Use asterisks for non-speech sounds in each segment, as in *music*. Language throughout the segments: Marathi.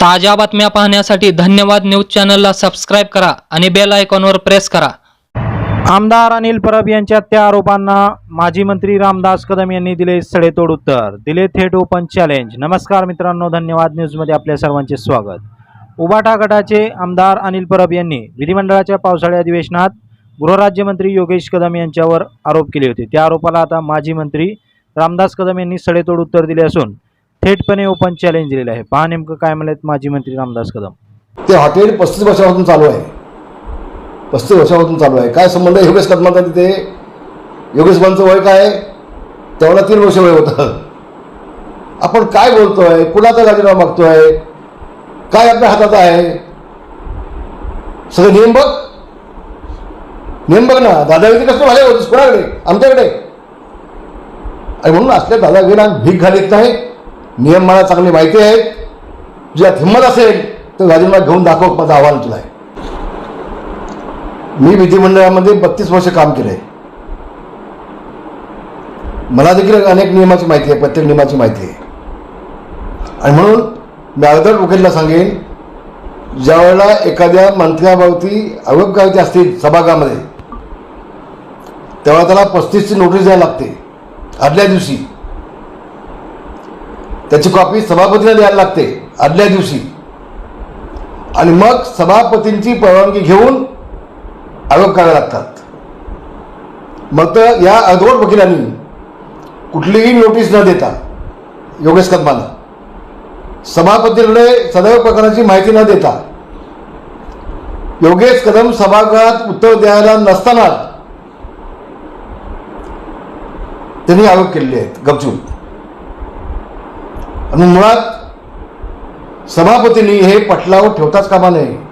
ताज्या बातम्या पाहण्यासाठी धन्यवाद न्यूज चॅनलला सबस्क्राईब करा आणि बेल आयकॉनवर प्रेस करा. आमदार अनिल परब यांच्या त्या आरोपांना माजी मंत्री रामदास कदम यांनी दिले सडेतोड उत्तर दिले थेट ओपन चॅलेंज नमस्कार मित्रांनो धन्यवाद न्यूजमध्ये आपल्या सर्वांचे स्वागत. उबाटा गटाचे आमदार अनिल परब यांनी विधिमंडळाच्या पावसाळी अधिवेशनात गृहराज्यमंत्री योगेश कदम यांच्यावर आरोप केले होते. त्या आरोपाला आता माजी मंत्री रामदास कदम यांनी सडेतोड उत्तर दिले असून थेटपणे ओपन चॅलेंज दिलेलं आहे. पहा नेमकं काय म्हणलेत माजी मंत्री रामदास कदम. ते हॉटेल पस्तीस वर्षापासून चालू आहे. पस्तीस वर्षापासून चालू आहे. काय संबंध योगेश कदमाचा तिथे? योगेश कदमांचं वय काय तेवढा तीन वर्ष वय होतं. आपण काय बोलतोय? कुणाचा राजीनामा मागतोय? काय आपल्या हातात आहे? सगळं नियम बघ नियम बघ ना. दादागिरी कसं झाले होतीस कुणाकडे? आमच्याकडे? आणि म्हणून असल्या दादागिरीला भीक घालीत नाही. नियम मला चांगली माहिती आहेत. ज्यात हिंमत असेल तर राजीनामा घेऊन दाखव माझं आव्हान तुला आहे. मी विधिमंडळामध्ये बत्तीस वर्ष काम केलं आहे मला देखील अनेक नियमाची माहिती आहे प्रत्येक नियमाची माहिती आहे. आणि म्हणून मी अगोदर वकीलला सांगेन ज्यावेळेला एखाद्या मंत्र्याभोवती अवकाळी असतील सभागृहामध्ये तेव्हा त्याला पस्तीसची नोटीस द्यायला लागते. आदल्या दिवशी. त्याची कॉपी सभापतीला द्यायला लागते आदल्या दिवशी. आणि मग सभापतींची परवानगी घेऊन आरोप करावे लागतात. मग तर या अर्धवट वकिलांनी कुठलीही नोटीस न देता योगेश कदमाला सभापतीकडे सदैव प्रकरणाची माहिती न देता योगेश कदम सभागृहात उत्तर द्यायला नसताना त्यांनी आरोप केलेले आहेत गपचूप. आणि मुळात सभापतींनी हे पटलावर ठेवताच कामा नये.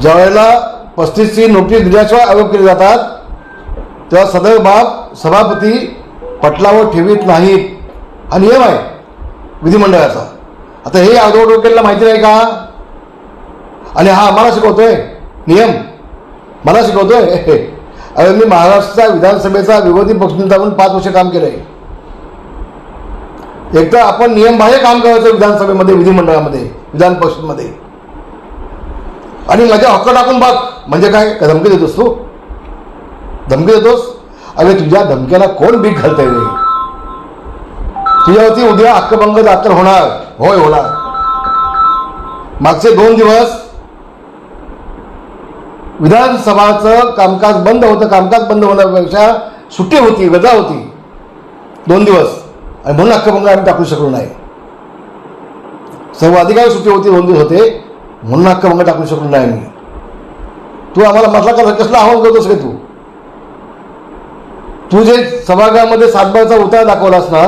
ज्यावेळेला पस्तीसची नोटीस दिल्याशिवाय आरोप केले जातात तेव्हा सदैव बाब सभापती पटलावर ठेवीत नाहीत. हा नियम आहे विधिमंडळाचा. आता हे अर्धवट वकीलला माहिती नाही का? आणि हा मला शिकवतोय. नियम. मला शिकवतोय. *laughs* अरे मी महाराष्ट्राच्या विधानसभेचा विरोधी पक्षनेता म्हणून पाच वर्ष काम केलंय. आहे तर आपण नियमबाह्य काम करायचं विधानसभेमध्ये विधिमंडळामध्ये विधान परिषदमध्ये. आणि माझ्या हक्क टाकून बघ. म्हणजे काय? का धमकी देतोस तू? धमकी देतोस? अरे तुझ्या धमक्याला कोण बीक घालतंय रे? तुझ्यावरती उद्या हक्कभंग दाखल होणार. होय होणार. मागचे दोन दिवस विधानसभाचं कामकाज बंद होतं. कामकाज बंद होण्यापेक्षा सुट्टी होती गजा होती. दोन दिवस. आणि म्हणून हक्कभंग आम्ही टाकू शकलो नाही. सर्व अधिकारी सुट्टी होती दोन दिवस होते. म्हणून हक्कभंग टाकू शकलो नाही आम्ही. तू आम्हाला म्हटला का कसला आव्हान करतोस रे तू? तू जे सभागृहामध्ये सातबारचा उतार दाखवलास ना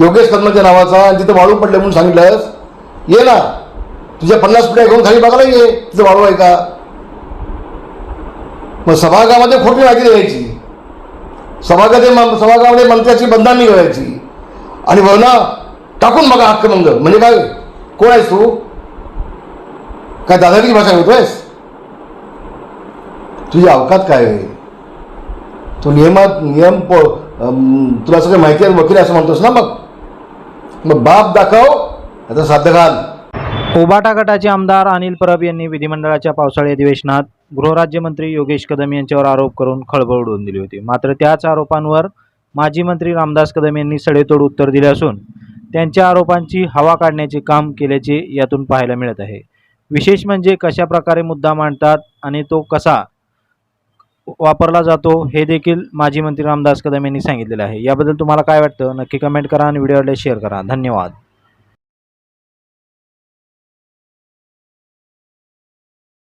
योगेश कदमाच्या नावाचा आणि तिथं वाळू पडले म्हणून सांगितलंस ये ना. तुझ्या पन्नास फुट्या घेऊन खाली बघायला ये. तिथं वाळू आहे का? मग सभागृहामध्ये खोटी माहिती द्यायची. सभागाचे सभागामध्ये मंत्र्याची बंधामी करायची आणि ना टाकून बघा हक्कभंग म्हणजे काय? कोण आहेस तू? काय दादागिरी भाषा घेतोयस तुझी अवकात काय आहे? तू नियमात नियम प तुला सगळं माहिती आहे? वकील असं म्हणतोस ना मग. मग बाप दाखव आता साध्य घाल. उबाटा गटाचे आमदार अनिल परब यांनी विधिमंडळाच्या पावसाळी अधिवेशनात गृहराज्यमंत्री योगेश कदम यांच्यावर आरोप करून खळबळ उडवून दिली होती. मात्र त्याच आरोपांवर माजी मंत्री रामदास कदम यांनी सडेतोड उत्तर दिले असून त्यांच्या आरोपांची हवा काढण्याचे काम केल्याचे यातून पाहायला मिळत आहे. विशेष म्हणजे कशा प्रकारे मुद्दा मांडतात आणि तो कसा वापरला जातो हे देखील माजी मंत्री रामदास कदम यांनी सांगितलेलं आहे. याबद्दल तुम्हाला काय वाटतं? नक्की कमेंट करा आणि व्हिडिओला शेअर करा. धन्यवाद.